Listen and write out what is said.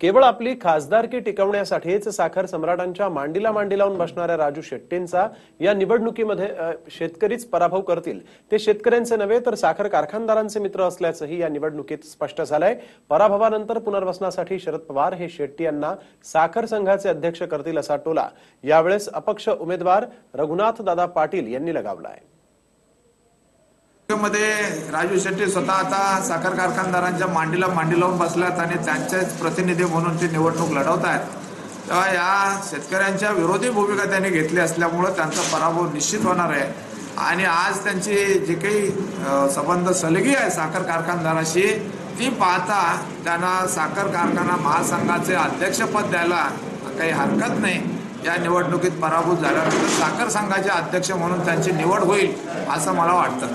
केवळ आपली खासदारकी टिकवण्यासाठीच साखर सम्राटांच्या मांडीला मांडी लावून बसणाऱ्या राजू शेट्टींचा या निवडणुकीमध्ये शेतकरीच पराभव करतील. ते शेतकऱ्यांचे नव्हे तर साखर कारखानदारांचे मित्र असल्याचंही या निवडणुकीत स्पष्ट झालंय. पराभवानंतर पुनर्वसनासाठी शरद पवार हे शेट्टी यांना साखर संघाचे अध्यक्ष करतील असा टोला यावेळेस अपक्ष उमेदवार रघुनाथ दादा पाटील यांनी लगावलाय. मध्ये राजू शेट्टी स्वतः आता साखर कारखानदारांच्या मांडीला मांडी लावून बसल्यात आणि त्यांचेच प्रतिनिधी म्हणून ते निवडणूक लढवत आहेत तेव्हा या शेतकऱ्यांच्या विरोधी भूमिका त्यांनी घेतली असल्यामुळं त्यांचा पराभव निश्चित होणार आहे. आणि आज त्यांची जी काही संबंध सलगी आहे साखर कारखानदाराशी ती पाहता त्यांना साखर कारखाना महासंघाचे अध्यक्षपद द्यायला काही हरकत नाही. या निवडणुकीत पराभूत झाल्यानंतर साखर संघाचे अध्यक्ष म्हणून त्यांची निवड होईल असं मला वाटतं.